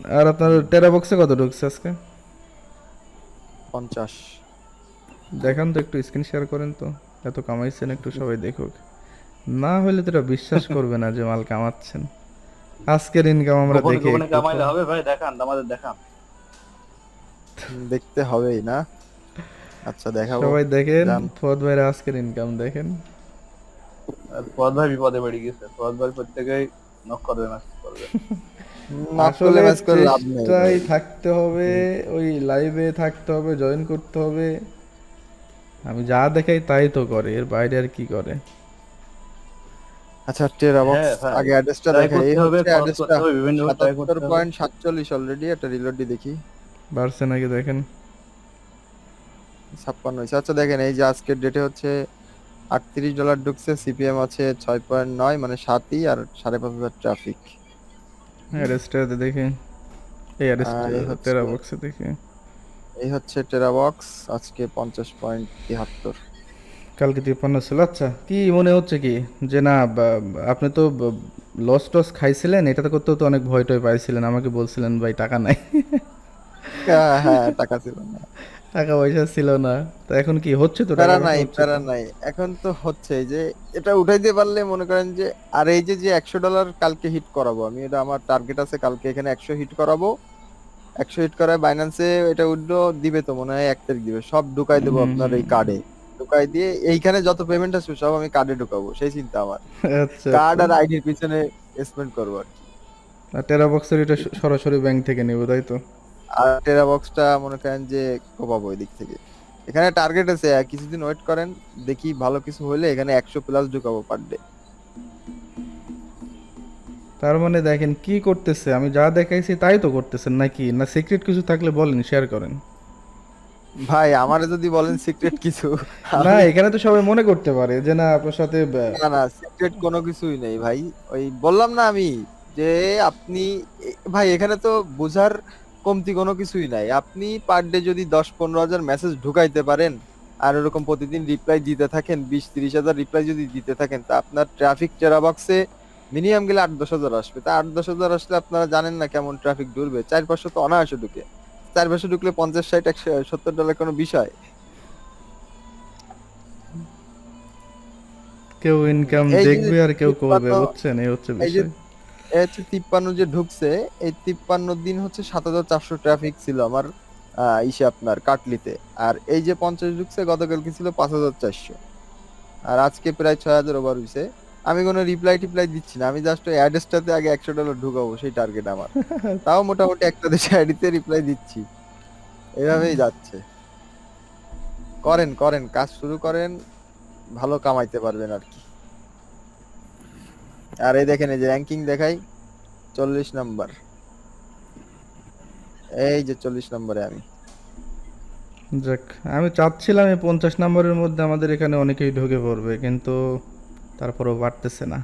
আর আপনার টেরা বক্সে কত ঢুকছে আজকে? পঞ্চাশ। দেখান তো একটু স্ক্রিন শেয়ার করেন তো। এত কামাইছেন একটু সবাই দেখুক। না হলে তো বিশ্বাস করবে না যে মাল কামাচ্ছেন। আজকের ইনকাম আমরা দেখি একটু কামাইলে হবে ভাই দেখান আমাদের দেখান। দেখতে হবেই না। আচ্ছা দেখাবো। সবাই দেখেন। ফদ ভাইয়ের আজকের ইনকাম দেখেন। আর ফুয়াদ ভাই বিপদে পড়ে গেছে। ফুয়াদ ভাই প্রত্যেকেই নক করবে না করবে। আসলে ম্যাচ করে লাভ নেই। চেষ্টায় থাকতে হবে ওই লাইভে থাকতে হবে জয়েন করতে হবে। আমি যা দেখাই তাই তো করে এর বাইরে আর কি করে? আচ্ছা হ্যাঁ, আগে অ্যাড্রেসটা দেখাই। এই হবে, অ্যাড্রেসটা বিভিন্ন করতে সাতাত্তর হবে। পয়েন্ট সাতচল্লিশ অলরেডি একটা রিলোডি দেখি। বাড়ছে নাকি দেখেন। ছাপ্পান্ন হয়েছে। আচ্ছা দেখেন এই যে আজকের ডেটে হচ্ছে আটত্রিশ ডলার ঢুকছে সিপিএম আছে ছয় পয়েন্ট নয় মানে সাতই আর সাড়ে পাঁচ হাজার ট্রাফিক অ্যারেস্টাতে দেখি। এই অ্যারেস্টার তেরা বক্সে দেখি। এই হচ্ছে টেরা বক্স আজকে পঞ্চাশ পয়েন্ট তিয়াত্তর কালকে তিপ্পান্ন ছিল আচ্ছা কি মনে হচ্ছে কি? যে না আপনি তো লস টস খাইছিলেন এটাতে করতেও তো অনেক ভয় টয় পাইছিলেন আমাকে বলছিলেন ভাই টাকা নাই। হ্যাঁ হ্যাঁ টাকা ছিল না। টাকা পয়সা ছিল না। তো এখন কি হচ্ছে তো প্যারা নাই প্যারা নাই। এখন তো হচ্ছে যে এটা উঠাইতে পারলে মনে করেন যে আর এই যে যে একশো ডলার কালকে হিট করাবো আমি এটা আমার টার্গেট আছে কালকে এখানে একশো হিট করাবো। একশো হিট করায় বাইন্যান্সে এটা উঠল দিবে তো মনে হয় এক তারিখ দিবে। সব ঢুকাই দেবো আপনার এই কার্ডে ঢুকাই দিয়ে এইখানে যত পেমেন্ট আসবে সব আমি কার্ডে ঢুকাবো সেই চিন্তা আমার। আচ্ছা কার্ড আর আইডির পিছনে স্পেন্ড করব আর কি। আর টেরা বক্সের এটা সরাসরি ব্যাংক থেকে নেব তাই তো? আর টেরা বক্সটা মনে করেন যে কোপাবো ওই দিক থেকে? এখানে টার্গেট আছে কিছুদিন ওয়েট করেন দেখি ভালো কিছু হলে এখানে একশো প্লাস ঢুকাবো পার ডে তার মানে দেখেন কি করতেছে? আমি যা দেখাইছি তাই তো করতেছেন নাকি? না সিক্রেট কিছু থাকলে বলেন শেয়ার করেন। ভাই আমারে যদি বলেন সিক্রেট কিছু না এখানে তো সবাই মনে করতে পারে যে না আপনার সাথে না না সিক্রেট কোনো কিছুই নেই ভাই। ওই বললাম না আমি যে আপনি ভাই এখানে তো বোঝার কমতি কোনো কিছুই নাই। আপনি পার ডে যদি দশ পনেরো হাজার মেসেজ ঢুকাইতে পারেন আর এরকম প্রতিদিন রিপ্লাই দিতে থাকেন বিশ তিরিশ হাজার রিপ্লাই যদি দিতে থাকেন তা আপনার ট্রাফিক টেরা বক্সে মিনিমাম গেলে আট দশ হাজার আসবে। তা আট দশ হাজার আসলে আপনারা জানেন না কেমন ট্রাফিক ঢুকবে। চার পাঁচশো তো অনায়াসে ঢুকে। চার পাঁচশো ঢুকলে পঞ্চাশ ষাট একশো সত্তর ডলার কোনো বিষয়। কেউ ইনকাম দেখবে আর কেউ করবে বুঝছেন? এই হচ্ছে বিষয়। এই হচ্ছে তিপ্পান্ন যে ঢুকছে এই তিপ্পান্ন দিন হচ্ছে সাত হাজার চারশো ট্রাফিক ছিল আমার ইসে আপনার কাটলিতে। আর এই যে পঞ্চাশ ঢুকছে গতকালকে ছিল? পাঁচ হাজার চারশো। আর আজকে প্রায় ছয় হাজার ওভার হয়েছে আমি কোনো রিপ্লাই টিপ্লাই দিচ্ছি না আমি জাস্ট ওই অ্যাড্রেসটাতে আগে একশো ডলার ঢুকাবো সেই টার্গেট আমার। তাও মোটামুটি একটা দেশে আইডিতে রিপ্লাই দিচ্ছি। এভাবেই যাচ্ছে। করেন করেন কাজ শুরু করেন ভালো কামাইতে পারবেন আর কি। আর এই দেখেন এই যে র্যাঙ্কিং দেখাই চল্লিশ নাম্বার এই যে চল্লিশ নম্বরে আমি। যাক আমি চাচ্ছিলাম এই পঞ্চাশ নম্বরের মধ্যে আমাদের এখানে অনেকেই ঢুকে পড়বে কিন্তু তারপরেও বাড়তেছে না।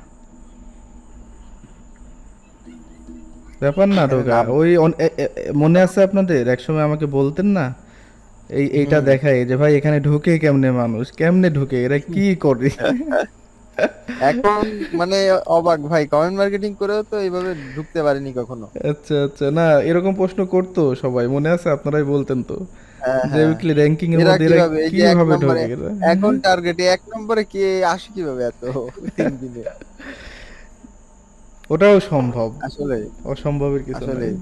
ব্যাপার না ঢোকা। ওই মনে আছে আপনাদের? একসময় আমাকে বলতেন না? এই এইটা। দেখায় যে ভাই এখানে ঢুকে কেমনে মানুষ? কেমনে ঢুকে? এরা কি করে? এখন মানে অবাক ভাই কমেন্ট মার্কেটিং করেও তো এইভাবে ঢুকতে পারিনি কখনো। আচ্ছা আচ্ছা। না এরকম প্রশ্ন করতো সবাই মনে আছে? আপনারাই বলতেন তো। হ্যাঁ, যে। উইকলি র্যাঙ্কিং এর মধ্যে কীভাবে ঢোকে? এখন টার্গেটে এক নম্বরে কে আসে কীভাবে এত তিন দিনে? ওটাও সম্ভব। আসলে অসম্ভবের কিছু নেই।